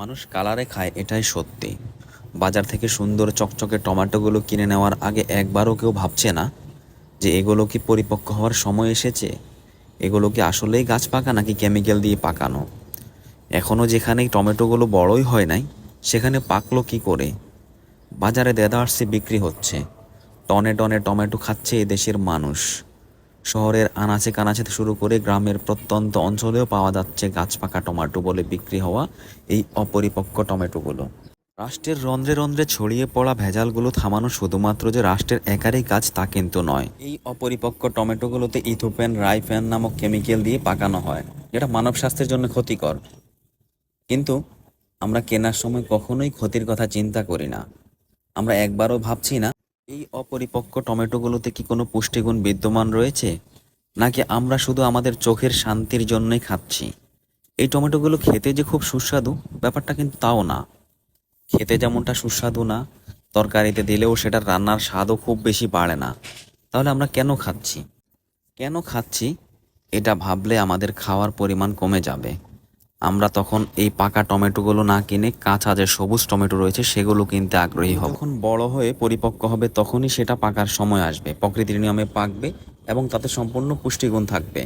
মানুষ কালারে খায়, এটাই সত্যি। বাজার থেকে সুন্দর চকচকে টমেটোগুলো কিনে নেওয়ার আগে একবারও কেউ ভাবছে না যে এগুলো কি পরিপক্ক হওয়ার সময় এসেছে? এগুলো কি আসলেই গাছ পাকা নাকি কেমিক্যাল দিয়ে পাকানো? এখনও যেখানে টমেটোগুলো বড়ই হয় নাই, সেখানে পাকলো কি করে? বাজারে দেদারসে বিক্রি হচ্ছে। টনে টনে টমেটো খাচ্ছে এদেশের মানুষ। শহরের আনাচে কানাচে শুরু করে গ্রামের প্রত্যন্ত অঞ্চলেও পাওয়া যাচ্ছে গাছ পাকা টমেটো বলে বিক্রি হওয়া এই অপরিপক্ক টমেটোগুলো। রাষ্ট্রের রন্ধ্রে রন্ধ্রে ছড়িয়ে পড়া ভেজালগুলো থামানো শুধুমাত্র যে রাষ্ট্রের একারই কাজ তা কিন্তু নয়। এই অপরিপক্ক টমেটোগুলোতে ইথোপেন, রাইফেন নামক কেমিক্যাল দিয়ে পাকানো হয়, যেটা মানব স্বাস্থ্যের জন্য ক্ষতিকর। কিন্তু আমরা কেনার সময় কখনোই ক্ষতির কথা চিন্তা করি না। আমরা একবারও ভাবছি না এই অপরিপক্ক টমেটোগুলোতে কি কোনো পুষ্টিগুণ বিদ্যমান রয়েছে? নাকি আমরা শুধু আমাদের চোখের শান্তির জন্যই খাচ্ছি? এই টমেটোগুলো খেতে যে খুব সুস্বাদু, ব্যাপারটা কিন্তু তাও না। খেতে যেমনটা সুস্বাদু না, তরকারিতে দিলেও সেটা রান্নার স্বাদও খুব বেশি বাড়ে না। তাহলে আমরা কেন খাচ্ছি? কেন খাচ্ছি? এটা ভাবলে আমাদের খাওয়ার পরিমাণ কমে যাবে। আমরা তখন এই পাকা টমেটোগুলো না কিনে কাঁচা যে সবুজ টমেটো রয়েছে সেগুলো কিনতে আগ্রহী হব। যখন বড় হয়ে পরিপক্ক হবে তখনই সেটা পাকার সময় আসবে, প্রকৃতির নিয়মে পাকবে এবং তাতে সম্পূর্ণ পুষ্টিগুণ থাকবে।